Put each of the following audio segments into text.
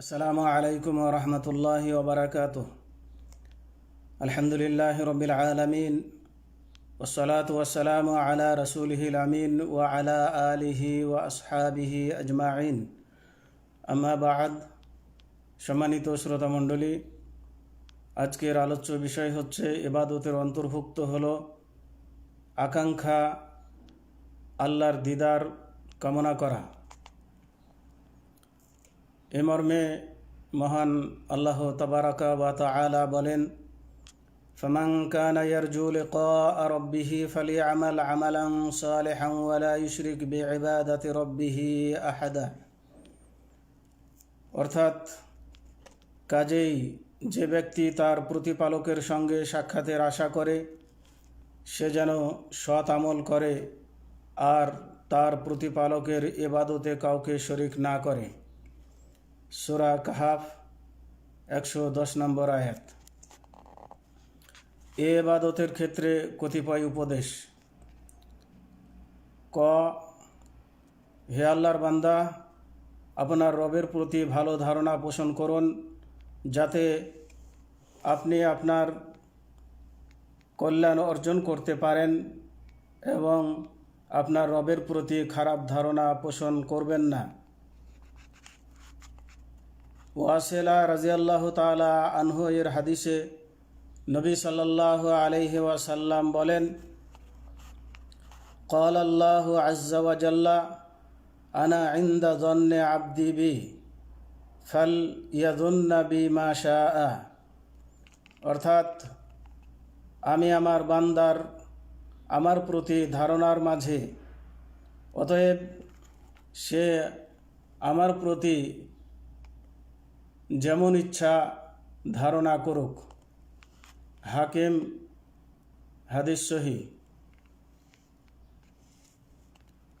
আসসালামু আলাইকুম রহমতুল্লাহি ওবরাকাত আলহামদুলিল্লাহ রবিল আলমিন ওসলাত ওসালাম আলা রসুল হিলামিন ও আলা আলিহি ও আসহাবিহি আজমাইন। আমাবাদ সম্মানিত শ্রোতামণ্ডলী আজকের আলোচ্য বিষয় হচ্ছে এবাদতের অন্তর্ভুক্ত হল আকাঙ্ক্ষা আল্লাহর দিদার কামনা করা। এ মর্মে মহান আল্লাহ তবারাকা বা তালা বলেন فمن كان يرجو لقاء ربه فليعمل عملا صالحا ولا يشرك بعبادة ربه أحدا অর্থাৎ কাজেই যে ব্যক্তি তার প্রতিপালকের সঙ্গে সাক্ষাতের আশা করে সে যেন সৎ আমল করে আর তার প্রতিপালকের এবাদতে কাউকে শরিক না করে সুরা কাহাফ, একশো দশ নম্বর আয়াত। এ এবাদতের ক্ষেত্রে কতিপয় উপদেশ। ক, হে আল্লাহর বান্দা, আপনার রবের প্রতি ভালো ধারণা পোষণ করুন, যাতে আপনি আপনার কল্যাণ অর্জন করতে পারেন এবং আপনার রবের প্রতি খারাপ ধারণা পোষণ করবেন না। ওয়াসেলা রাজিয়াল্লাহ তালা আনহু এর হাদিসে নবী সাল্লাহ আলহি ওয়াসাল্লাম বলেন قال الله عز وجل أنا عند ظن عبدي بي فليظن بي ما شاء অর্থাৎ আমি আমার বান্দার আমার প্রতি ধারণার মাঝে অতএব সে আমার প্রতি যেমন ইচ্ছা ধারণা করুক হাকিম হাদিস সহি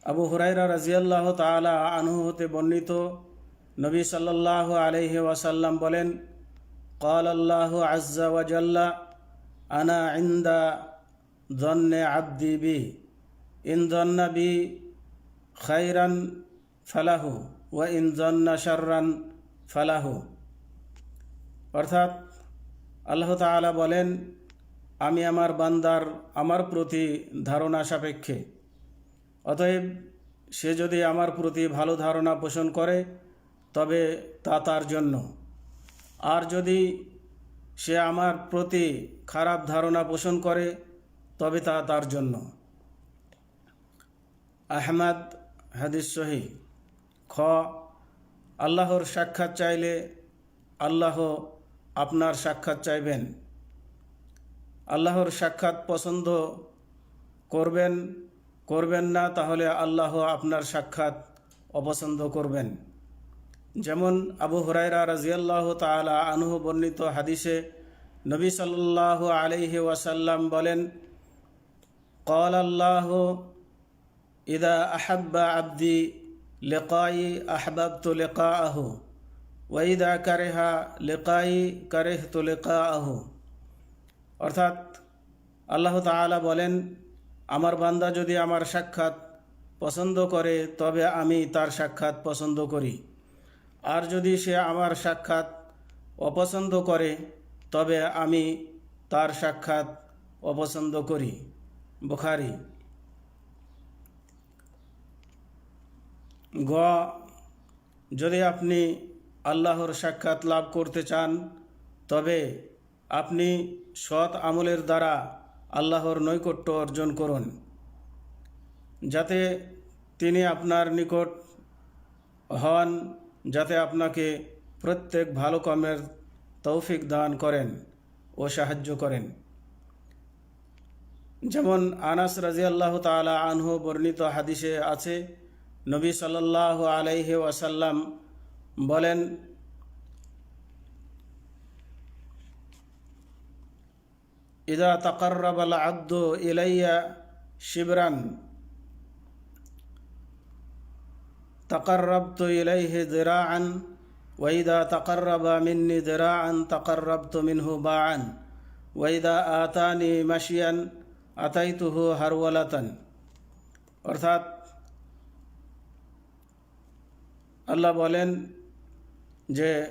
আবু হুরাইরা রাজিয়াল্লাহ তালা আনহু হতে বর্ণিত নবী সাল্লাহ আলহি ওয়াসাল্লাম বলেন قال الله عز وجل أنا عند ظن عبدي بي إن ظن بي خيرا فله وإن ظن شرا فله অর্থাৎ আল্লাহ তালা বলেন, আমি আমার বান্দার, আমার প্রতি ধারণা সাপেক্ষে। অতএব সে যদি আমার প্রতি ভালো ধারণা পোষণ করে, তবে তা তার জন্য। আর যদি সে আমার প্রতি খারাপ ধারণা পোষণ করে, তবে তা তার জন্য। আহমদ হাদিস সহি। খ, আল্লাহর সাক্ষাৎ চাইলে আল্লাহ আপনার সাক্ষাৎ চাইবেন। আল্লাহর সাক্ষাৎ পছন্দ করবেন করবেন না, তাহলে আল্লাহ আপনার সাক্ষাৎ অপছন্দ করবেন। যেমন আবু হুরাইরা রাজিয়াল্লাহ তালা আনহু বর্ণিত হাদিসে নবী সাল্লাহ আলহি ওয়াসাল্লাম বলেন কল আল্লাহ ইদা আহাব্বা আব্দি লেকাই আহবাবতু লেকা আহু ওয়াইদা কারেহা লেকাই কারেহ তো লেকা আহু অর্থাৎ আল্লাহ তালা বলেন, আমার বান্দা যদি আমার সাক্ষাৎ পছন্দ করে, তবে আমি তার সাক্ষাৎ পছন্দ করি। আর যদি সে আমার সাক্ষাৎ অপছন্দ করে, তবে আমি তার সাক্ষাৎ অপছন্দ করি। বুখারি। গ, যদি আপনি আল্লাহর সাক্ষাৎ লাভ করতে চান, তবে আপনি সৎ আমলের দ্বারা আল্লাহর নৈকট্য অর্জন করুন, যাতে তিনি আপনার নিকট হন, যাতে আপনাকে প্রত্যেক ভালো কর্মের তৌফিক দান করেন ও সাহায্য করেন। যেমন আনাস রাজি আল্লাহ তালা আনহু বর্ণিত হাদিসে আছে, নবী সাল্লাহ আলাইহি ওয়াসাল্লাম বলেন ইদা তকর্রব আল আব্দ ইলাইয়া শিবরান تقربت إليه ذراعا وإذا تقرب مني ذراعا تقربت منه باعا وإذا آتاني مشيا أتيته هرولة অর্থাৎ আল্লাহ বলেন যে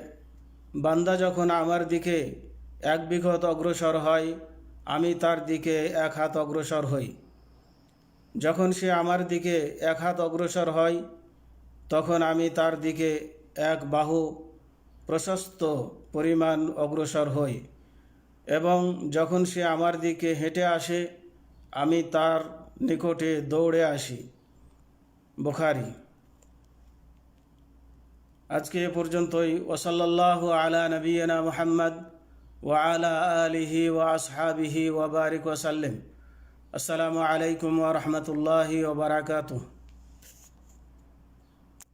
বান্দা যখন আমার দিকে এক বিঘত অগ্রসর হয়, আমি তার দিকে এক হাত অগ্রসর হই। যখন সে আমার দিকে এক হাত অগ্রসর হয়, তখন আমি তার দিকে এক বাহু প্রশস্ত পরিমাণ অগ্রসর হই এবং যখন সে আমার দিকে হেঁটে আসে, আমি তার নিকটে দৌড়ে আসি। বুখারি আজকে এ পর্যন্তই ওসল্লাহ আলা নবীনা মোহাম্মদ ওয়া আলা আলিহি ওয়া আসহাবিহি ওয়া বারিক ওসাল্লিম আসসালামু আলাইকুম ওয়া রাহমাতুল্লাহি ওয়া বারাকাতুহু